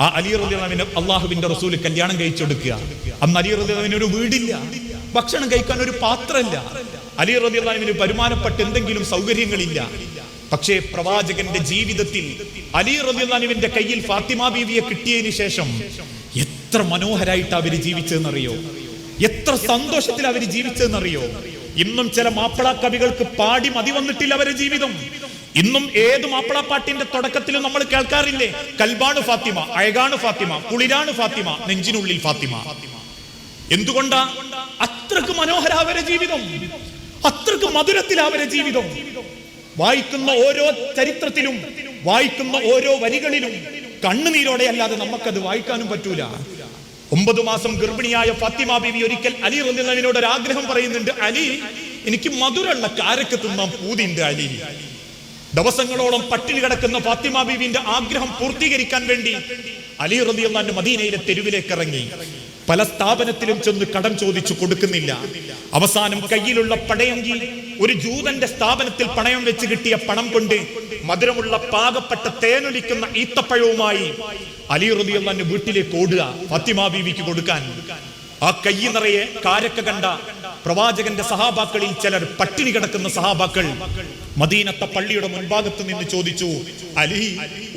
ആ അലി റദിയാവിന് അള്ളാഹുവിന്റെ റസൂൽ കല്യാണം കഴിച്ചെടുക്കുക. അന്ന് അലി റദിയാവിന് ഒരു വീടില്ല. ഭക്ഷണം കഴിക്കാൻ ഒരു പാത്രമില്ല. അലി റദിയാവിന് വരുമാനപ്പെട്ട് എന്തെങ്കിലും സൗകര്യങ്ങളില്ല. പക്ഷേ പ്രവാചകന്റെ ജീവിതത്തിൽ അലി റബിന്റെ കയ്യിൽ ഫാത്തിമ ബീവിയെ കിട്ടിയതിന് ശേഷം എത്ര മനോഹരായിട്ട് അവർ ജീവിച്ചതെന്നറിയോ? എത്ര സന്തോഷത്തിൽ അവർ ജീവിച്ചതെന്നറിയോ? ഇന്നും ചില മാപ്പിള കവികൾക്ക് പാടി മതി വന്നിട്ടില്ല അവരെ ജീവിതം. ഇന്നും ഏത് മാപ്പിളപ്പാട്ടിന്റെ തുടക്കത്തിലും നമ്മൾ കേൾക്കാറില്ലേ? കൽബാണ് ഫാത്തിമ അഴകാണ് ഫാത്തിമ കുളിരാണ് ഫാത്തിമ നെഞ്ചിനുള്ളിൽ ഫാത്തിമ. എന്തുകൊണ്ടാ? അത്രയ്ക്ക് മനോഹര അവരെ ജീവിതം. അത്രയ്ക്ക് മധുരത്തിൽ അവരെ ജീവിതം. വായിക്കുന്ന ഓരോ ചരിത്രത്തിലും വായിക്കുന്ന ഓരോ വരികളിലും കണ്ണുനീരോടെ അല്ലാതെ നമുക്കത് വായിക്കാനും പറ്റൂല. ഒമ്പത് മാസം ഗർഭിണിയായ ഫാത്തിമ ബീവി ഒരിക്കൽ അലി റന്നിനോട് ഒരു ആഗ്രഹം പറയുന്നുണ്ട് അലി എനിക്ക് മധുരമുള്ള കാരക്ക് തിന്നാൻ പൂതിയുണ്ട് അലി. ദിവസങ്ങളോളം പട്ടിണി കിടക്കുന്ന ഫാത്തിമ ബീവിന്റെ ആഗ്രഹം പൂർത്തീകരിക്കാൻ വേണ്ടി അലി റലിയുള്ള മദീനയിലെ തെരുവിലേക്ക് ഇറങ്ങി. പല സ്ഥാപനത്തിലും ചെന്ന് കടം ചോദിച്ചു കൊടുക്കുന്നില്ല. അവസാനം കയ്യിലുള്ള പടയങ്കി ഒരു ജൂതന്റെ സ്ഥാപനത്തിൽ പണയം വെച്ച് കിട്ടിയ പണം കൊണ്ട് മധുരമുള്ള പാകപ്പെട്ട തേനൊലിക്കുന്ന ഈത്തപ്പഴവുമായി അലി റലിയുള്ള വീട്ടിലേക്ക് ഓടുക ഫാത്തിമ ബീവിക്ക് കൊടുക്കാൻ. ആ കൈ നിറയെ കാരക്ക കണ്ട പ്രവാചകന്റെ സഹാബാക്കളിൽ ചിലർ പട്ടിണി കിടക്കുന്ന സഹാബാക്കൾ മദീനത്തെ പള്ളിയുടെ മുൻഭാഗത്ത് നിന്ന് ചോദിച്ചു അലി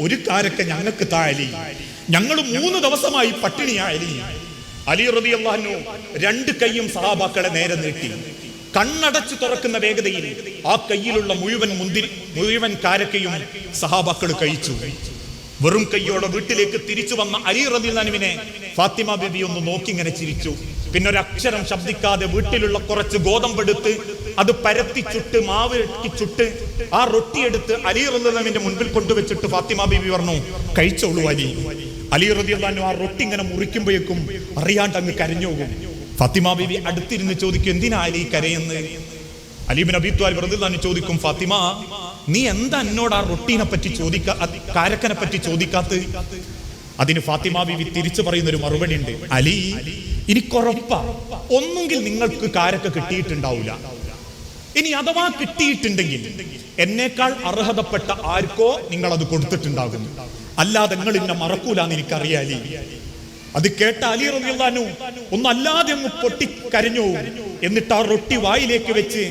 ഒരു കാരക്ക ഞങ്ങൾക്ക് താ അലി. ഞങ്ങൾ മൂന്ന് ദിവസമായി പട്ടിണിയാ അലി. അലി റബി അള്ളാഹു രണ്ട് കൈയും സഹാബാക്കളെ നേരെ നീട്ടി. കണ്ണടച്ചു തുറക്കുന്ന വേഗതയിൽ ആ കയ്യിലുള്ള മുഴുവൻ മുന്തിരി മുഴുവൻ കാരക്കയും സഹാബാക്കൾ കഴിച്ചു. വെറും കയ്യോടെ വീട്ടിലേക്ക് തിരിച്ചു വന്ന അലി റദിലാനുവിനെ ഫാത്തിമ ബിബി ഒന്ന് നോക്കി ഇങ്ങനെ ചിരിച്ചു. പിന്നെ ഒരു അക്ഷരം ശബ്ദിക്കാതെ വീട്ടിലുള്ള കുറച്ച് ഗോതമ്പ് എടുത്ത് അത് പരത്തി ചുട്ട് മാവ് ചുട്ട് ആ റൊട്ടിയെടുത്ത് അലി റദിലാനുവിന്റെ മുൻപിൽ കൊണ്ടുവച്ചിട്ട് ഫാത്തിമ ബിബി പറഞ്ഞു കഴിച്ചോളൂ അലി. അലി റദിലാനു ആ റൊട്ടി ഇങ്ങനെ മുറിക്കുമ്പോഴേക്കും അറിയാണ്ട് അങ്ങ് കരഞ്ഞു പോകും. ഫാത്തിമ ബിബി അടുത്തിരുന്ന് ചോദിക്കും എന്തിനാ അലി കരയെന്ന്? അലീബിൻ അബി ത്വാലിബ് റളിയല്ലാഹു ചോദിക്കും ഫാത്തിമ നീ എന്താ എന്നോട് ആ റൊട്ടീനെ പറ്റി ചോദിക്കാ കാരക്കനെ പറ്റി ചോദിക്കാത്ത? അതിന് ഫാത്തിമ ബിബി തിരിച്ചു പറയുന്ന ഒരു മറുപടി ഉണ്ട് അലി ഇനി എനിക്കുറപ്പാ ഒന്നുകിൽ നിങ്ങൾക്ക് കാരക്ക കിട്ടിയിട്ടുണ്ടാവില്ല ഇനി അഥവാ കിട്ടിയിട്ടുണ്ടെങ്കിൽ എന്നേക്കാൾ അർഹതപ്പെട്ട ആർക്കോ നിങ്ങൾ അത് കൊടുത്തിട്ടുണ്ടാകും അല്ലാതെ നിങ്ങൾ എന്നെ മറക്കൂലെന്ന് എനിക്കറിയാലി. അത് കേട്ട അലി റബിയുള്ളാനു ഒന്നല്ലാതെ അങ്ങ് പൊട്ടി കരഞ്ഞു എന്നിട്ട് ആ റൊട്ടി വായിലേക്ക് വെച്ച്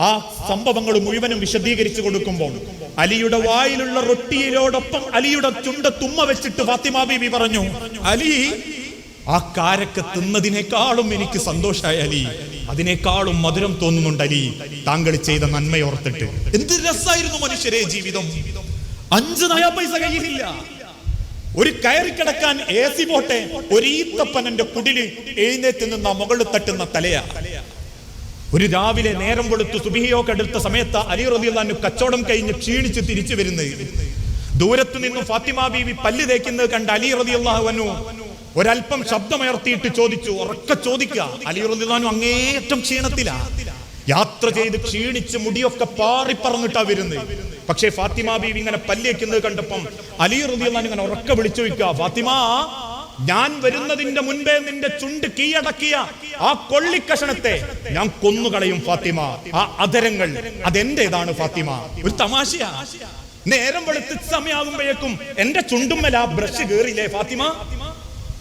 ആ സംഭവങ്ങൾ മുഴുവനും വിശദീകരിച്ചു കൊടുക്കുമ്പോൾ അലിയുടെ വായിലുള്ള റൊട്ടിയിലോടൊപ്പം അലിയുടെ ചുണ്ട തുമ്മ വെച്ചിട്ട് ഫാത്തിമ ബീബി പറഞ്ഞു അലി ആ കാരക്ക തിന്നതിനേക്കാളും എനിക്ക് സന്തോഷമായ അലി. അതിനേക്കാളും മധുരം തോന്നുന്നുണ്ട് അലി. താങ്കൾ ചെയ്ത നന്മയോർത്തിട്ട്. എന്ത് രസായിരുന്നു മനുഷ്യരെ ജീവിതം. അഞ്ച് നയാ പൈസ കയ്യിലില്ല. ഒരു കയറി കിടക്കാൻ എ സി പോട്ടെ ഒരീത്തപ്പനന്റെ കുടിൽ എഴുന്നേറ്റ് നിന്ന മുകളിൽ തട്ടുന്ന തലയാ. ഒരു രാവിലെ നേരം കൊടുത്ത് സുബിഹിയൊക്കെ എടുത്ത സമയത്ത് അലി റബിയുള്ള കച്ചവടം കഴിഞ്ഞ് ക്ഷീണിച്ച് തിരിച്ചു വരുന്നത്. ദൂരത്തു നിന്ന് ഫാത്തിമ ബീവി പല്ല് തേക്കുന്നത് കണ്ട് അലി റദിയുള്ളാഹുവനു ഒരല്പം ശബ്ദമുയർത്തിയിട്ട് ചോദിച്ചു ഉറക്ക ചോദിക്കുക അലി റബിയുള്ള അങ്ങേയറ്റം ക്ഷീണത്തിലാ. യാത്ര ചെയ്ത് ക്ഷീണിച്ച് മുടിയൊക്കെ പാറി പറഞ്ഞിട്ടാ വരുന്നത് പക്ഷേ ഫാത്തിമ ബീവി ഇങ്ങനെ പല്ലേക്കുന്നത് കണ്ടപ്പം അലി റുദിയാൻ ഇങ്ങനെ ഉറക്കെ വിളിച്ചു വയ്ക്കുക ഫാത്തിമ ഞാൻ വരുന്നതിന്റെ മുൻപേ നിന്റെ ചുണ്ട് കീഴടക്കിയ ആ കൊള്ളിക്കഷണത്തെ ഞാൻ കൊന്നുകളയും ഫാത്തിമ. ആ അതരങ്ങൾ അതെന്റേതാണ് ഫാത്തിമ? ഒരു തമാശയാ. നേരം വെളുത്ത് സമയാകുമ്പോഴേക്കും എന്റെ ചുണ്ടുമ്മൽ ആ ബ്രഷ് കേറിയില്ലേ ഫാത്തിമ?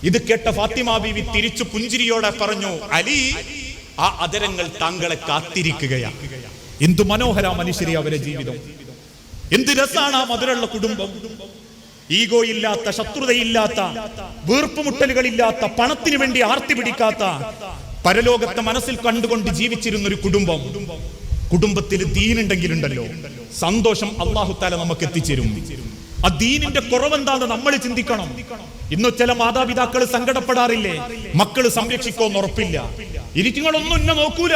ഇത് കേട്ട ഫാത്തിമ ബീവി തിരിച്ചു പുഞ്ചിരിയോടെ പറഞ്ഞു അലി ആ അതരങ്ങൾ താങ്കളെ കാത്തിരിക്കുകയാണ്. എന്തു മനോഹര മനുഷ്യരെ അവരെ ജീവിതം. എന്ത് രസാണ് ആ മധുരമുള്ള കുടുംബം. ഈഗോ ഇല്ലാത്ത ശത്രുതയില്ലാത്ത വീർപ്പുമുട്ടലുകളില്ലാത്ത പണത്തിന് വേണ്ടി ആർത്തി പിടിക്കാത്ത പരലോകത്തെ മനസ്സിൽ കണ്ടുകൊണ്ട് ജീവിച്ചിരുന്ന ഒരു കുടുംബം. കുടുംബത്തിൽ ദീനുണ്ടെങ്കിലുണ്ടല്ലോ. സന്തോഷം അള്ളാഹു താല നമുക്ക് എത്തിച്ചേരും. ആ ദീനിന്റെ കുറവെന്താന്ന് നമ്മൾ ചിന്തിക്കണം. ഇന്ന് ചില മാതാപിതാക്കൾ സങ്കടപ്പെടാറില്ലേ? മക്കൾ സംരക്ഷിക്കോന്ന് ഉറപ്പില്ല. ഇരിക്കുങ്ങളൊന്നും എന്നെ നോക്കൂല.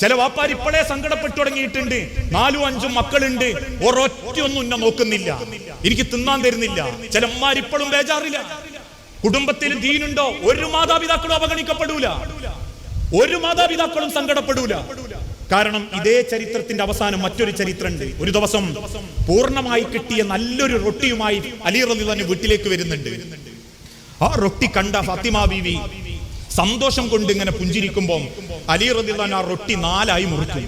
ചില വാപ്പാർ ഇപ്പോഴേ സങ്കടപ്പെട്ടു തുടങ്ങിയിട്ടുണ്ട്. നാലും അഞ്ചും മക്കളുണ്ട്. ഒരൊറ്റയൊന്നും എന്നെ നോക്കുന്നില്ല. എനിക്ക് തിന്നാൻ തരുന്നില്ല. ചില ഇപ്പോഴും ബേജാറില്ല. കുടുംബത്തിൽ ദീനുണ്ടോ? ഒരു മാതാപിതാക്കളും അവഗണിക്കപ്പെടൂല. ഒരു മാതാപിതാക്കളും സങ്കടപ്പെടൂല. കാരണം ഇതേ ചരിത്രത്തിന്റെ അവസാനം മറ്റൊരു ചരിത്രമുണ്ട് ഒരു ദിവസം പൂർണമായി കിട്ടിയ നല്ലൊരു റൊട്ടിയുമായി അലി തന്നെ വീട്ടിലേക്ക് വരുന്നുണ്ട്. ആ റൊട്ടി കണ്ട ഫാത്തിമ ബീവി സന്തോഷം കൊണ്ട് ഇങ്ങനെ പുഞ്ചിരിക്കുമ്പോൾ അലി റദിള്ളാൻ ആ റൊട്ടി നാലായി മുറിക്കും.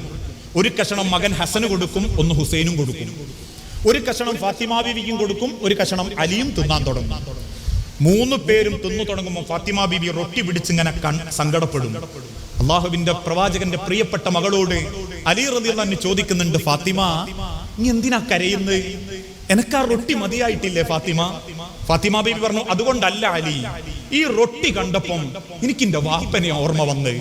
ഒരു കഷണം മകൻ ഹസന് കൊടുക്കും ഒന്ന് ഹുസൈനും കൊടുക്കും. ഒരു കഷണം ഫാത്തിമ ബീവിക്കും കൊടുക്കും ഒരു കഷണം അലിയും തിന്നാൻ തുടങ്ങും. മൂന്ന് പേരും തിന്നു തുടങ്ങുമ്പോൾ ഫാത്തിമ ബീബി റൊട്ടി പിടിച്ചിങ്ങനെ സങ്കടപ്പെടും. അള്ളാഹുവിന്റെ പ്രവാചകന്റെ പ്രിയപ്പെട്ട മകളോട് അലി തന്നെ ചോദിക്കുന്നുണ്ട് ഫാത്തിമ നീ എന്തിനാ കരയുന്നത്? എനക്ക് ആ റൊട്ടി മതിയായിട്ടില്ലേ ഫാത്തിമ? ഫാത്തിമ ബീബി പറഞ്ഞു അതുകൊണ്ടല്ല അലി ഈ റൊട്ടി കണ്ടപ്പം എനിക്ക് എന്റെ വാപ്പനെ ഓർമ്മ വന്ന്.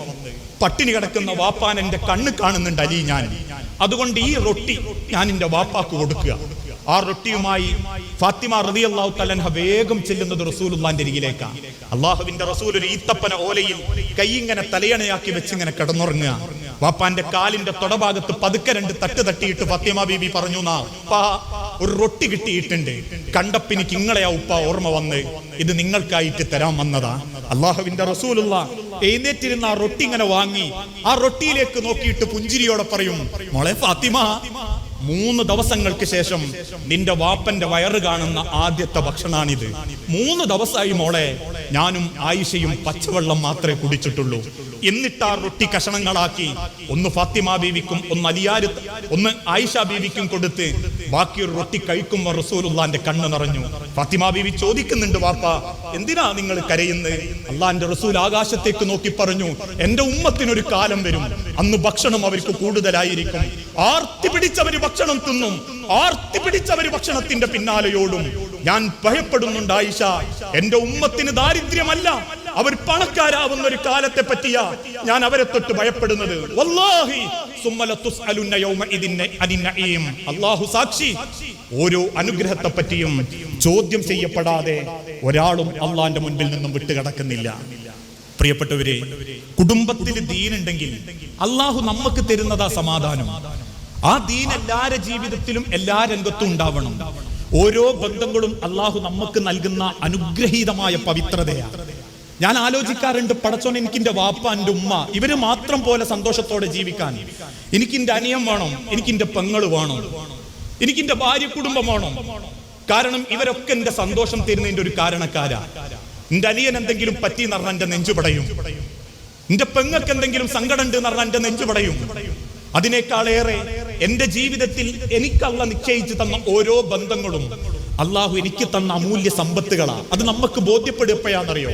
പട്ടിണി കിടക്കുന്ന വാപ്പാൻ എന്റെ കണ്ണ് കാണുന്നുണ്ട് അലി ഞാൻ. അതുകൊണ്ട് ഈ റൊട്ടി ഞാൻ എന്റെ വാപ്പാക്ക് കൊടുക്കുക. ആ റൊട്ടിയുമായി ഫാത്തിമ റതി അള്ളാഹു തലൻഹ വേഗം ചെല്ലുന്നത് റസൂലുള്ളാന്റെ അരികിലേക്കാണ് അള്ളാഹുവിന്റെ റസൂൽ ഒരു ഈത്തപ്പന ഓലയിൽ കൈ ഇങ്ങനെ തലയണയാക്കി വെച്ചിങ്ങനെ കിടന്നുറങ്ങുക. വാപ്പാന്റെ കാലിന്റെ തൊടഭാഗത്ത് പതുക്കെ രണ്ട് തട്ട് തട്ടിയിട്ട് ഫാത്തിമ ബീബി പറഞ്ഞു നാ "ഉപ്പാ, ഒരു റൊട്ടി കിട്ടിയിട്ടുണ്ട്. കണ്ടപ്പിനിക്ക് ഇങ്ങളെയാ ഉപ്പ ഓർമ്മ വന്ന് ഇത് നിങ്ങൾക്കായിട്ട് തരാൻ വന്നതാ. അള്ളാഹുവിന്റെ റസൂലുള്ള എഴുന്നേറ്റിരുന്ന ആ റൊട്ടി ഇങ്ങനെ വാങ്ങി ആ റൊട്ടിയിലേക്ക് നോക്കിയിട്ട് പുഞ്ചിരിയോടെ പറയും മോളെ ഫാത്തിമ മൂന്ന് ദിവസങ്ങൾക്ക് ശേഷം നിന്റെ വാപ്പന്റെ വയറ് കാണുന്ന ആദ്യത്തെ ഭക്ഷണാണിത്. മൂന്ന് ദിവസമായി മോളെ ഞാനും ആയിഷയും പച്ചവെള്ളം മാത്രമേ കുടിച്ചിട്ടുള്ളൂ. എന്നിട്ട് ആ റൊട്ടി കഷണങ്ങളാക്കി ഒന്ന് ഫാത്തിമ ബീവിക്കും ഒന്ന് അലിയാര് ഒന്ന് ആയിഷ ബീവിക്കും കൊടുത്ത് ബാക്കി ഒരു റൊട്ടി കഴിക്കുമ്പോൾ റസൂലുള്ളാന്റെ കണ്ണ് നിറഞ്ഞു. ഫാത്തിമ ബീവി ചോദിക്കുന്നുണ്ട് വാപ്പ എന്തിനാ നിങ്ങൾ കരയുന്നത് അള്ളാന്റെ റസൂൽ ആകാശത്തേക്ക് നോക്കി പറഞ്ഞു എന്റെ ഉമ്മത്തിനൊരു കാലം വരും. അന്ന് ഭക്ഷണം അവർക്ക് കൂടുതലായിരിക്കും. ആർത്തി പിടിച്ചവര് ഭക്ഷണം തിന്നും. ആർത്തി പിടിച്ചവര് ഭക്ഷണത്തിന്റെ പിന്നാലെയോടും ഞാൻ ഭയപ്പെടുന്നുണ്ട് ആയിഷ. എന്റെ ഉമ്മത്തിന് ദാരിദ്ര്യമല്ല. അവർ പണക്കാരാവുന്ന ഒരു കാലത്തെ പറ്റിയ ഞാൻ അവരെ തൊട്ട് ഭയപ്പെടുന്നത്. അല്ലാഹു സാക്ഷി ഓരോ അനുഗ്രഹത്തെ പറ്റിയും ചോദ്യം ചെയ്യപ്പെടാതെ ഒരാളും അള്ളാന്റെ മുൻപിൽ നിന്നും വിട്ടുകിടക്കുന്നില്ല. പ്രിയപ്പെട്ടവരെ കുടുംബത്തിൽ ദീനുണ്ടെങ്കിൽ അള്ളാഹു നമുക്ക് തരുന്നതാ സമാധാനം. ആ ദീൻ എല്ലാരെ ജീവിതത്തിലും എല്ലാ രംഗത്തും ഉണ്ടാവണം. ഓരോ ബന്ധങ്ങളും അള്ളാഹു നമുക്ക് നൽകുന്ന അനുഗ്രഹീതമായ പവിത്രതയാണ്. ഞാൻ ആലോചിക്കാറുണ്ട് പടച്ചോൻ എനിക്ക് എന്റെ വാപ്പ എന്റെ ഉമ്മ ഇവർ മാത്രം പോലെ സന്തോഷത്തോടെ ജീവിക്കാൻ. എനിക്ക് എന്റെ അനിയം വേണം എനിക്ക് എന്റെ പെങ്ങൾ വേണം എനിക്ക് എന്റെ ഭാര്യ കുടുംബം വേണം. കാരണം ഇവരൊക്കെ എന്റെ സന്തോഷം തരുന്നതിന്റെ ഒരു കാരണക്കാരാ. എന്റെ അനിയൻ എന്തെങ്കിലും പറ്റി എന്ന് പറഞ്ഞാൽ എന്റെ നെഞ്ചു പടയും. എന്റെ പെങ്ങൾക്ക് എന്തെങ്കിലും സങ്കടം ഉണ്ട് എന്ന് പറഞ്ഞാൽ എന്റെ നെഞ്ചു പടയും. അതിനേക്കാളേറെ എന്റെ ജീവിതത്തിൽ എനിക്ക് എനിക്കല്ല നിശ്ചയിച്ചു തന്ന ഓരോ ബന്ധങ്ങളും. അള്ളാഹു എനിക്ക് തന്ന അമൂല്യ സമ്പത്തുകളാണ് അത് നമുക്ക് ബോധ്യപ്പെടുപ്പയാണെന്നറിയോ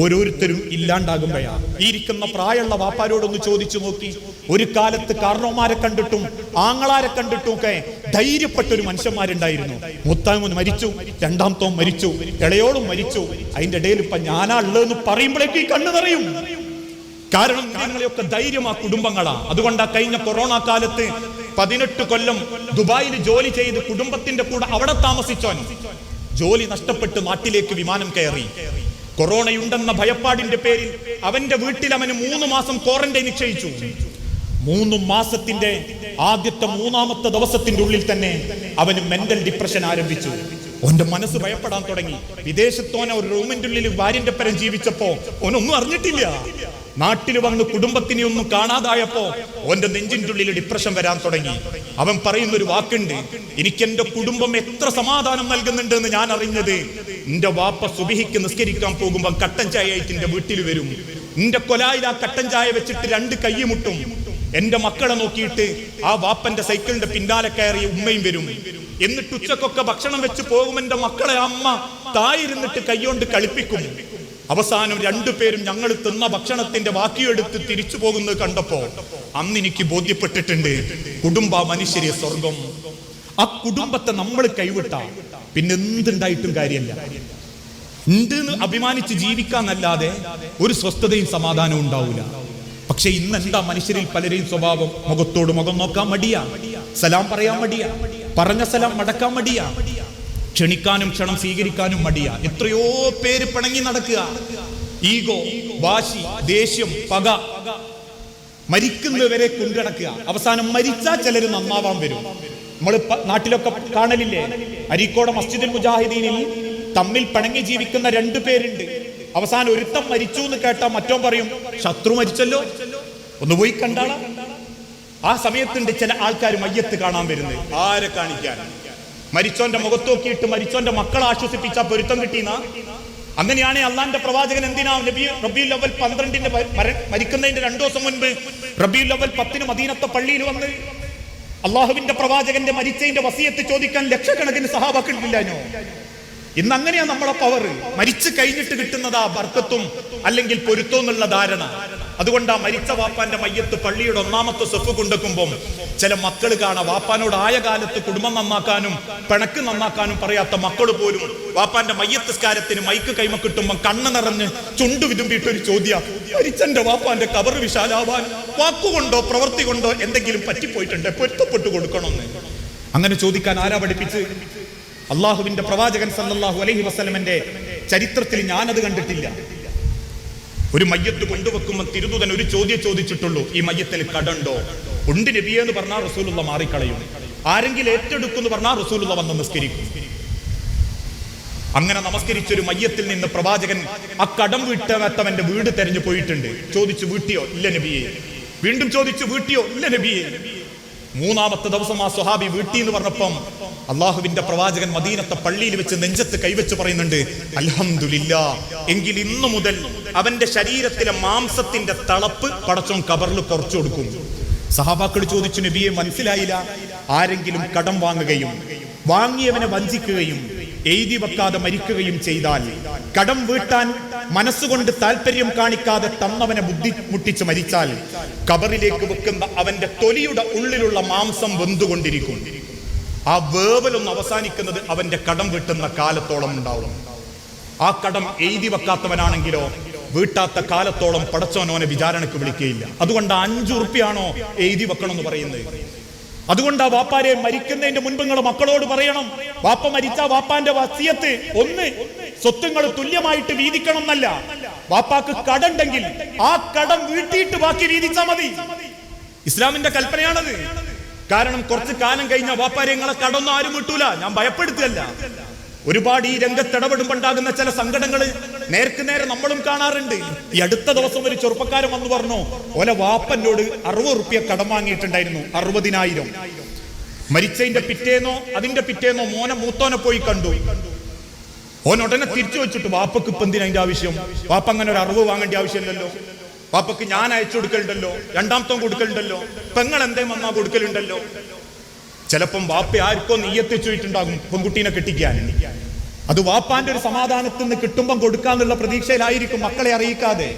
ഓരോരുത്തരും ഇല്ലാണ്ടാകുമ്പോഴാ ഈ ഇരിക്കുന്ന പ്രായമുള്ള വാപ്പാരോടൊന്ന് ചോദിച്ചു നോക്കി. ഒരു കാലത്ത് കാരണവന്മാരെ കണ്ടിട്ടും ആങ്ങളാരെ കണ്ടിട്ടും ഒക്കെ ധൈര്യപ്പെട്ട ഒരു മനുഷ്യന്മാരുണ്ടായിരുന്നു. മുത്താമൻ മരിച്ചു രണ്ടാമത്തോം മരിച്ചു ഇളയോളും മരിച്ചു. അതിന്റെ ഇടയിൽ ഇപ്പൊ ഞാനാ ഉള്ളതെന്ന് പറയുമ്പോഴേക്ക് ഈ കണ്ണു നിറയും. കാരണം ഞങ്ങളെയൊക്കെ ധൈര്യം ആ കുടുംബങ്ങളാ. അതുകൊണ്ട് കഴിഞ്ഞ കൊറോണ കാലത്ത് പതിനെട്ട് കൊല്ലം ദുബായിൽ ജോലി ചെയ്ത് കുടുംബത്തിന്റെ കൂടെ അവിടെ താമസിച്ചോൻ ജോലി നഷ്ടപ്പെട്ട് നാട്ടിലേക്ക് വിമാനം കയറി. കൊറോണയുണ്ടെന്ന ഭയപ്പാടിന്റെ പേരിൽ അവന്റെ വീട്ടിൽ അവന് മൂന്ന് മാസം ക്വാറന്റൈൻ നിശ്ചയിച്ചു. മൂന്ന് മാസത്തിന്റെ ആദ്യത്തെ മൂന്നാമത്തെ ദിവസത്തിന്റെ ഉള്ളിൽ തന്നെ അവന് മെന്റൽ ഡിപ്രഷൻ ആരംഭിച്ചു. ഓന്റെ മനസ്സ് ഭയപ്പെടാൻ തുടങ്ങി. വിദേശത്തോനെ ഒരു റൂമിന്റെ ഉള്ളിൽ ഭാര്യന്റെ പരം ജീവിച്ചപ്പോ ഓനൊന്നും അറിഞ്ഞിട്ടില്ല. നാട്ടിൽ വന്ന് കുടുംബത്തിനെ ഒന്നും കാണാതായപ്പോ ഓന്റെ നെഞ്ചിന്റെ ഉള്ളിൽ ഡിപ്രഷൻ വരാൻ തുടങ്ങി. അവൻ പറയുന്ന ഒരു വാക്കുണ്ട് എനിക്ക് എന്റെ കുടുംബം എത്ര സമാധാനം നൽകുന്നുണ്ട് എന്ന് ഞാൻ അറിഞ്ഞത്. എന്റെ വാപ്പ സുബിഹിക്ക് നിസ്കരിക്കാൻ പോകുമ്പോൾ കട്ടൻ ചായ എന്റെ വീട്ടിൽ വരും. എന്റെ കൊലായിൽ ആ കട്ടൻ ചായ വെച്ചിട്ട് രണ്ട് കൈമുട്ടും. എന്റെ മക്കളെ നോക്കിയിട്ട് ആ വാപ്പന്റെ സൈക്കിളിന്റെ പിന്നാലെ കയറി ഉമ്മയും വരും. എന്നിട്ട് ഉച്ചക്കൊക്കെ ഭക്ഷണം വെച്ച് പോകും എന്റെ മക്കളെ അമ്മ തായിരുന്നിട്ട് കൈകൊണ്ട് കളിപ്പിക്കും. അവസാനം രണ്ടുപേരും ഞങ്ങൾ തിന്ന ഭക്ഷണത്തിന്റെ ബാക്കിയെടുത്ത് തിരിച്ചു പോകുന്നത് കണ്ടപ്പോ അന്ന് എനിക്ക് ബോധ്യപ്പെട്ടിട്ടുണ്ട് കുടുംബ മനുഷ്യരെ സ്വർഗം. ആ കുടുംബത്തെ നമ്മൾ കൈവിട്ട. പിന്നെ എന്തുണ്ടായിട്ടും കാര്യമല്ല. ഉണ്ട് അഭിമാനിച്ച് ജീവിക്കാന്നല്ലാതെ ഒരു സ്വസ്ഥതയും സമാധാനവും ഉണ്ടാവില്ല പക്ഷെ ഇന്ന് എന്താ മനുഷ്യരിൽ പലരെയും സ്വഭാവം? മുഖത്തോട് മുഖം നോക്കാൻ മടിയാ. സലാം പറയാൻ മടിയാ. പറഞ്ഞ സലാം മടക്കാൻ മടിയാ. ക്ഷണിക്കാനും ക്ഷണം സ്വീകരിക്കാനും മടിയ. എത്രയോ പേര് പിണങ്ങി നടക്കുക. ഈഗോ വാശി ദേഷ്യം പക. മരിക്കുന്നവരെ കൊണ്ടടക്കുക. അവസാനം മരിച്ചാൽ ചിലർ നന്നാവാൻ വരും. നമ്മൾ നാട്ടിലൊക്കെ കാണലില്ലേ? അരീക്കോട് മസ്ജിദുൽ മുജാഹിദീനിൽ തമ്മിൽ പിണങ്ങി ജീവിക്കുന്ന രണ്ടു പേരുണ്ട്. അവസാനം ഒരുത്തം മരിച്ചു എന്ന് കേട്ടാ മറ്റോ പറയും ശത്രു മരിച്ചല്ലോ. ഒന്ന് പോയി കണ്ടാളാ. ആ സമയത്തുണ്ട് ചില ആൾക്കാർ മയ്യത്ത് കാണാൻ വരുന്നത്. ആരെ കാണിക്കാൻ? മരിച്ചോന്റെ മുഖത്ത് നോക്കിയിട്ട് മരിച്ചോന്റെ മക്കളെ ആശ്വസിപ്പിച്ച പൊരുത്തം കിട്ടിയെന്ന അങ്ങനെയാണ് അള്ളാന്റെ പ്രവാചകൻ എന്തിനാ നബി റബിയുൽ അവൽ പന്ത്രണ്ടിന്റെ മരിക്കുന്നതിന്റെ രണ്ടു ദിവസം മുൻപ് റബിയുൽ അവൽ പത്തിന് മദീനത്തെ പള്ളിയിൽ വന്ന് അള്ളാഹുവിന്റെ പ്രവാചകന്റെ മരിച്ചതിന്റെ വസിയത്ത് ചോദിക്കാൻ ലക്ഷക്കണക്കിന് സഹാബാക്കളില്ലാഞ്ഞോ ഇന്ന് അങ്ങനെയാ നമ്മളെ പവർ മരിച്ചു കഴിഞ്ഞിട്ട് കിട്ടുന്നതാ ബർക്കത്തും അല്ലെങ്കിൽ പൊരുത്തം എന്നുള്ള ധാരണ. അതുകൊണ്ട് ആ മരിച്ച വാപ്പാന്റെ മയ്യത്ത് പള്ളിയുടെ ഒന്നാമത്തെ സെഫ് കൊണ്ടെക്കുമ്പോൾ ചില മക്കൾ കാണാം വാപ്പാനോട് ആയ കാലത്ത് കുടുംബം നന്നാക്കാനും പിണക്ക് നന്നാക്കാനും പറയാത്ത മക്കൾ പോലും വാപ്പാന്റെ മയ്യത്തസ്കാരത്തിന് മൈക്ക് കൈമ കിട്ടുമ്പോൾ കണ്ണ് നിറഞ്ഞ് ചുണ്ടു വിതുമ്പിയിട്ട് ഒരു ചോദ്യ മരിച്ചന്റെ വാപ്പാന്റെ കവർ വിശാലാവാൻ വാക്കുകൊണ്ടോ പ്രവൃത്തി കൊണ്ടോ എന്തെങ്കിലും പറ്റിപ്പോയിട്ടുണ്ട് പൊരുത്തപ്പെട്ടു കൊടുക്കണമെന്ന്. അങ്ങനെ ചോദിക്കാൻ ആരാ പഠിപ്പിച്ച്? അള്ളാഹുവിന്റെ പ്രവാചകൻ സല്ലാഹു അലഹി വസ്ലമന്റെ ചരിത്രത്തിൽ ഞാനത് കണ്ടിട്ടില്ല. ഒരു മയ്യത്ത് കൊണ്ടുവെക്കുമ്പോൾ തിരുതുതൻ ഒരു ചോദ്യം ചോദിച്ചിട്ടുള്ളൂ ഈ മയ്യത്തിൽ കടണ്ടോ? ഉണ്ട് നബിയെ എന്ന് പറഞ്ഞാൽ റസൂലുള്ള മാറിക്കളയും. ആരെങ്കിലും ഏറ്റെടുക്കുന്നു പറഞ്ഞാൽ റസൂലുള്ള വന്ന് നിസ്കരിക്കും. അങ്ങനെ നമസ്കരിച്ചൊരു മയ്യത്തിൽ നിന്ന് പ്രവാചകൻ ആ കടം വീട്ടവന്റെ വീട് തെരഞ്ഞു പോയിട്ടുണ്ട്. ചോദിച്ചു വീട്ടിയോ? ഇല്ല നബിയെ. വീണ്ടും ചോദിച്ചു വീട്ടിയോ? ഇല്ല നബിയെ. മൂന്നാമത്തെ ദിവസം ആ സ്വഹാബി വീട്ടി എന്ന് പറഞ്ഞപ്പം അള്ളാഹുവിന്റെ പ്രവാചകൻ മദീനത്തെ പള്ളിയിൽ വെച്ച് നെഞ്ചത്ത് കൈവച്ച് പറയുന്നുണ്ട് അലഹമില്ല എങ്കിൽ ഇന്നു മുതൽ അവന്റെ ശരീരത്തിലെ മാംസത്തിന്റെ തളപ്പ് പടച്ചോൻ കബറിൽ കുറച്ചു കൊടുക്കും. സഹാബാക്കൾ ചോദിച്ചു നബിയെ മനസ്സിലായില്ല. ആരെങ്കിലും കടം വാങ്ങുകയും വാങ്ങിയവനെ വഞ്ചിക്കുകയും എഴുതി വെക്കാതെ മരിക്കുകയും ചെയ്താൽ കടം വീട്ടാൻ മനസ്സുകൊണ്ട് താല്പര്യം കാണിക്കാതെ തന്നവനെ ബുദ്ധി മുട്ടിച്ച് മരിച്ചാൽ കബറിലേക്ക് വെക്കുന്ന അവന്റെ തൊലിയുടെ ഉള്ളിലുള്ള മാംസം വെന്തുകൊണ്ടിരിക്കും. ആ വേവലൊന്ന് അവസാനിക്കുന്നത് അവന്റെ കടം വെട്ടുന്ന കാലത്തോളം ഉണ്ടാവും. ആ കടം എഴുതി വെക്കാത്തവനാണെങ്കിലോ വീട്ടാത്ത കാലത്തോളം പടച്ചോനോനെ വിചാരണക്ക് വിളിക്കുകയില്ല. അതുകൊണ്ട് അഞ്ചു ഉറുപ്പിയാണോ എഴുതി വെക്കണം എന്ന് പറയുന്നത്? അതുകൊണ്ട് ആ വാപ്പാരെ മരിക്കുന്നതിന്റെ മുൻപ് നിങ്ങൾ മക്കളോട് പറയണം. വാപ്പ മരിച്ച വാപ്പാന്റെ വസിയത്ത് ഒന്ന് സ്വത്തുങ്ങൾ തുല്യമായിട്ട് വീതിക്കണം എന്നല്ല വാപ്പാക്ക് കടണ്ടെങ്കിൽ ആ കടം വീട്ടിയിട്ട് ബാക്കി വീതിച്ചാ മതി. ഇസ്ലാമിന്റെ കൽപ്പനയാണത്. കാരണം കുറച്ച് കാലം കഴിഞ്ഞ വാപ്പാരെ നിങ്ങളെ കടൊന്നും ആരും വിട്ടൂല. ഞാൻ ഭയപ്പെടുത്തിയല്ല. ഒരുപാട് ഈ രംഗത്ത് ഇടപെടുമ്പോണ്ടാകുന്ന ചില സങ്കടങ്ങൾ നേർക്ക് നേരെ നമ്മളും കാണാറുണ്ട്. ഈ അടുത്ത ദിവസം ഒരു ചെറുപ്പക്കാരൻ വന്നു പറഞ്ഞു ഓലെ വാപ്പനോട് അറുപത് റുപ്യ കടം വാങ്ങിയിട്ടുണ്ടായിരുന്നു അറുപതിനായിരം. മരിച്ചതിന്റെ പിറ്റേന്നോ അതിന്റെ പിറ്റേന്നോ മോനെ മൂത്തോനെ പോയി കണ്ടു. ഓൻ ഉടനെ തിരിച്ചു വെച്ചിട്ട് വാപ്പക്ക് ഇപ്പൊ അതിന്റെ ആവശ്യം? വാപ്പ അങ്ങനെ ഒരു അറിവ് വാങ്ങേണ്ട ആവശ്യമില്ലല്ലോ. വാപ്പക്ക് ഞാൻ അയച്ചു കൊടുക്കലുണ്ടല്ലോ രണ്ടാമത്തം കൊടുക്കലുണ്ടല്ലോ പെങ്ങൾ എന്തേ വന്നാ കൊടുക്കലുണ്ടല്ലോ. ചിലപ്പം വാപ്പ ആർക്കോ നെയ്യത്തിച്ചു വെച്ചിട്ടുണ്ടാകും പെൺകുട്ടീനെ കെട്ടിക്കാൻ. അത് വാപ്പാന്റെ ഒരു സമാധാനത്തിൽ നിന്ന് കിട്ടുമ്പം കൊടുക്കാന്നുള്ള പ്രതീക്ഷയിലായിരിക്കും മക്കളെ അറിയിക്കാതെ.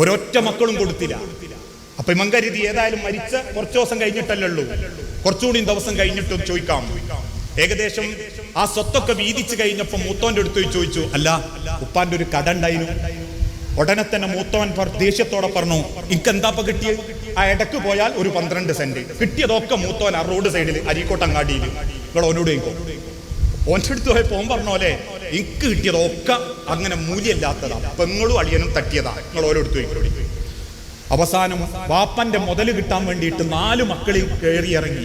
ഒരൊറ്റ മക്കളും കൊടുത്തില്ല. അപ്പൊ ഇവൻ കരുതി ഏതായാലും മരിച്ച കുറച്ചു ദിവസം കഴിഞ്ഞിട്ടല്ലേ ഉള്ളൂ. കുറച്ചുകൂടി ദിവസം കഴിഞ്ഞിട്ടും ചോദിക്കാം. ഏകദേശം ആ സ്വത്തൊക്കെ വീതിച്ചു കഴിഞ്ഞപ്പോ മൂത്തോന്റെ അടുത്ത് ചോദിച്ചു അല്ല ഉപ്പാന്റെ ഒരു കട ഉണ്ടായിരുന്നു. ഉടനെ തന്നെ മൂത്തവൻ ദേഷ്യത്തോടെ പറഞ്ഞു ഇക്കെന്താപ്പ കിട്ടിയത് ആ ഇടയ്ക്ക് പോയാൽ ഒരു പന്ത്രണ്ട് സെന്റ്. കിട്ടിയതൊക്കെ മൂത്തവൻ ആ റോഡ് സൈഡിൽ അരീക്കോട്ടങ്ങാടിയിൽ നിങ്ങൾ ഓനോട് ഓന്റെ അടുത്ത് പോയപ്പോ ഓൻ പറഞ്ഞ പോലെ എനിക്ക് കിട്ടിയതൊക്കെ അങ്ങനെ മൂല്യമില്ലാത്തതാ. പെങ്ങളും അളിയനും തട്ടിയതാ. നിങ്ങൾ ഓരോടുത്ത് ചോദിക്കോടി അവസാനം വാപ്പന്റെ മുതൽ കിട്ടാൻ വേണ്ടിയിട്ട് നാല് മക്കളിൽ കയറി ഇറങ്ങി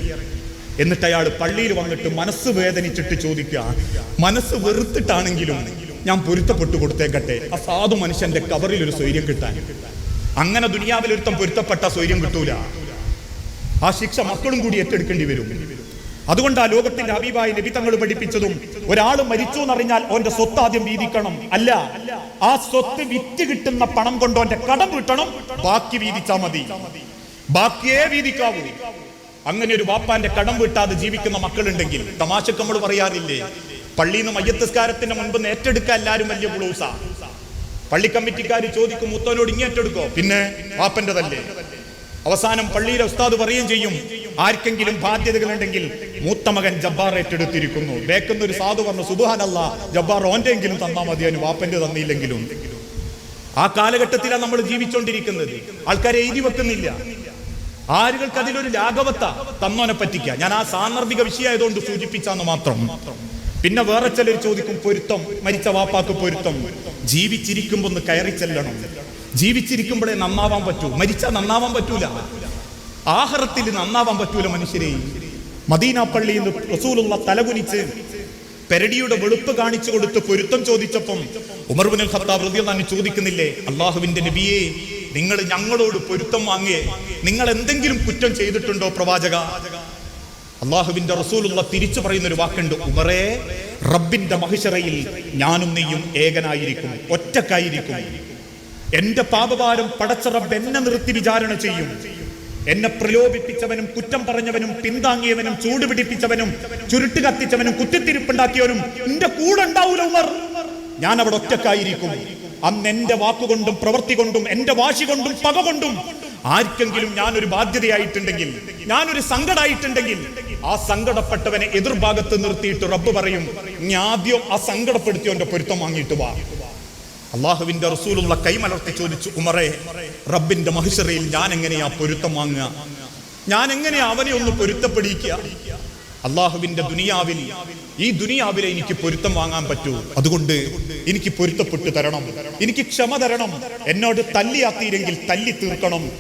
എന്നിട്ട് അയാൾ പള്ളിയിൽ വന്നിട്ട് മനസ്സ് വേദനിച്ചിട്ട് ചോദിക്കുക മനസ്സ് വെറുത്തിട്ടാണെങ്കിലും ഞാൻ പൊരുത്തപ്പെട്ടു കൊടുത്തേക്കട്ടെ. ആ സാധു മനുഷ്യന്റെ കവറിൽ ഒരു സ്വൈര്യം കിട്ടാൻ. അങ്ങനെ ദുനിയാവിൽ ഒരുത്തം പൊരുത്തപ്പെട്ട സ്വൈര്യം കിട്ടൂല. ആ ശിക്ഷ മക്കളും കൂടി ഏറ്റെടുക്കേണ്ടി വരും. അതുകൊണ്ട് ആ ലോകത്തിന്റെ ഹബീബായി നബി തങ്ങൾ പഠിപ്പിച്ചതും ഒരാൾ മരിച്ചു എന്നറിഞ്ഞാൽ ഓന്റെ സ്വത്ത് ആദ്യം വീതിക്കണം. അല്ല ആ സ്വത്ത് വിറ്റ് കിട്ടുന്ന പണം കൊണ്ട് ഓന്റെ കടം കിട്ടണം. ബാക്കി വീതിച്ചാ മതി. ബാക്കിയേ വീതിക്കാവൂ. അങ്ങനെ ഒരു വാപ്പാന്റെ കടം വിട്ടാതെ ജീവിക്കുന്ന മക്കളുണ്ടെങ്കിൽ തമാശക്ക് നമ്മൾ പറയാറില്ലേ? പള്ളിയിൽ നിന്ന് മയ്യത്തസ്കാരത്തിന്റെ മുൻപ് ഏറ്റെടുക്കാൻ എല്ലാവരും വലിയ ബ്ലൂസാ പള്ളി കമ്മിറ്റിക്കാർ ചോദിക്കും മുത്തോനോട് ഇങ്ങേറ്റെടുക്കോ പിന്നെ വാപ്പന്റെതല്ലേ അവസാനം പള്ളിയിലെ ഉസ്താദ് പറയുകയും ചെയ്യും ആർക്കെങ്കിലും ബാധ്യതകളുണ്ടെങ്കിൽ മൂത്ത മകൻ ജബ്ബാർ ഏറ്റെടുത്തിരിക്കുന്നു. ബേക്കുന്ന ഒരു സാധു പറഞ്ഞു സുബാനല്ല ജബ്ബാർ ഓന്റെങ്കിലും തന്നാ മതി അതിന് വാപ്പന്റെ തന്നില്ലെങ്കിലും. ആ കാലഘട്ടത്തിലാണ് നമ്മൾ ജീവിച്ചുകൊണ്ടിരിക്കുന്നത് ആൾക്കാരെ എഴുതി വെക്കുന്നില്ല. ആരുകൾക്ക് അതിലൊരു ലാഘവത്ത തന്നോനെ പറ്റിക്ക ഞാൻ ആ സാന്ദർഭിക വിഷയമായതുകൊണ്ട് സൂചിപ്പിച്ചാന്ന് മാത്രം. പിന്നെ വേറെ ചിലർ ചോദിക്കും പൊരുത്തം. മരിച്ച വാപ്പാക്ക് പൊരുത്തം. ജീവിച്ചിരിക്കുമ്പോൾ ഒന്ന് കയറി ചെല്ലണം. ജീവിച്ചിരിക്കുമ്പോഴേ നന്നാവാൻ പറ്റൂ. മരിച്ചാൽ നന്നാവാൻ പറ്റൂല. ആഹാരത്തിൽ നന്നാവാൻ പറ്റൂല മനുഷ്യരെ. മദീന പള്ളിയിൽ റസൂലുള്ള തലകുനിച്ച് പെരടിയുടെ വെളുപ്പ് കാണിച്ചു കൊടുത്ത് പൊരുത്തം ചോദിച്ചപ്പം ഉമർബുൽ ഖത്താബ് റളിയല്ലാഹു ചോദിക്കുന്നില്ലേ അള്ളാഹുവിന്റെ നബിയെ നിങ്ങൾ ഞങ്ങളോട് പൊരുത്തം വാങ്ങിയേ നിങ്ങൾ എന്തെങ്കിലും കുറ്റം ചെയ്തിട്ടുണ്ടോ പ്രവാചക? അള്ളാഹുവിന്റെ റസൂലുള്ള തിരിച്ചു പറയുന്ന ഒരു വാക്കുണ്ട് ഉമറേ റബ്ബിന്റെ മഹിഷറയിൽ ഞാനും നീയും ഏകനായിരിക്കും ഒറ്റക്കായിരിക്കും. എന്റെ പാപഭാരം പടച്ച റബ്ബ് എന്നെ നിർത്തി വിചാരണ ചെയ്യും. എന്നെ പ്രലോഭിപ്പിച്ചവനും കുറ്റം പറഞ്ഞവനും പിന്താങ്ങിയവനും ചൂടുപിടിപ്പിച്ചവനും ചുരുട്ട് കത്തിച്ചവനും കുത്തിത്തിരിപ്പുണ്ടാക്കിയവനും എന്റെ കൂടെ ഉണ്ടാവൂല ഉമർ. ഞാൻ അവിടെ ഒറ്റക്കായിരിക്കും. അന്ന് എന്റെ വാക്കുകൊണ്ടും പ്രവൃത്തി കൊണ്ടും എന്റെ വാശി കൊണ്ടും പക കൊണ്ടും ആർക്കെങ്കിലും ഞാനൊരു ബാധ്യതയായിട്ടുണ്ടെങ്കിൽ ഞാനൊരു സങ്കടമായിട്ടുണ്ടെങ്കിൽ ആ സങ്കടപ്പെട്ടവനെ എതിർഭാഗത്ത് നിർത്തിയിട്ട് റബ്ബ് പറയും ഞാൻ ആദ്യം ആ സങ്കടപ്പെടുത്തിയവന്റെ പൊരുത്തം വാങ്ങിയിട്ട് വാ. അള്ളാഹുവിന്റെ റസൂലുള്ള കൈമലർത്തി ചോദിച്ചു ഉമറെ റബ്ബിന്റെ മഹിഷറയിൽ ഞാൻ എങ്ങനെയാ പൊരുത്തം വാങ്ങുക? ഞാൻ എങ്ങനെയാ അവനെ ഒന്ന് പൊരുത്തപ്പെടിക്കുക അള്ളാഹുവിന്റെ ദുനിയാവിൽ ഈ ദുനിയാവിലെ എനിക്ക് പൊരുത്തം വാങ്ങാൻ പറ്റൂ. അതുകൊണ്ട് എനിക്ക് പൊരുത്തപ്പെട്ടു തരണം. എനിക്ക് ക്ഷമ തരണം. എന്നോട് തല്ലിയാത്തിയില്ലെങ്കിൽ തല്ലി തീർക്കണം.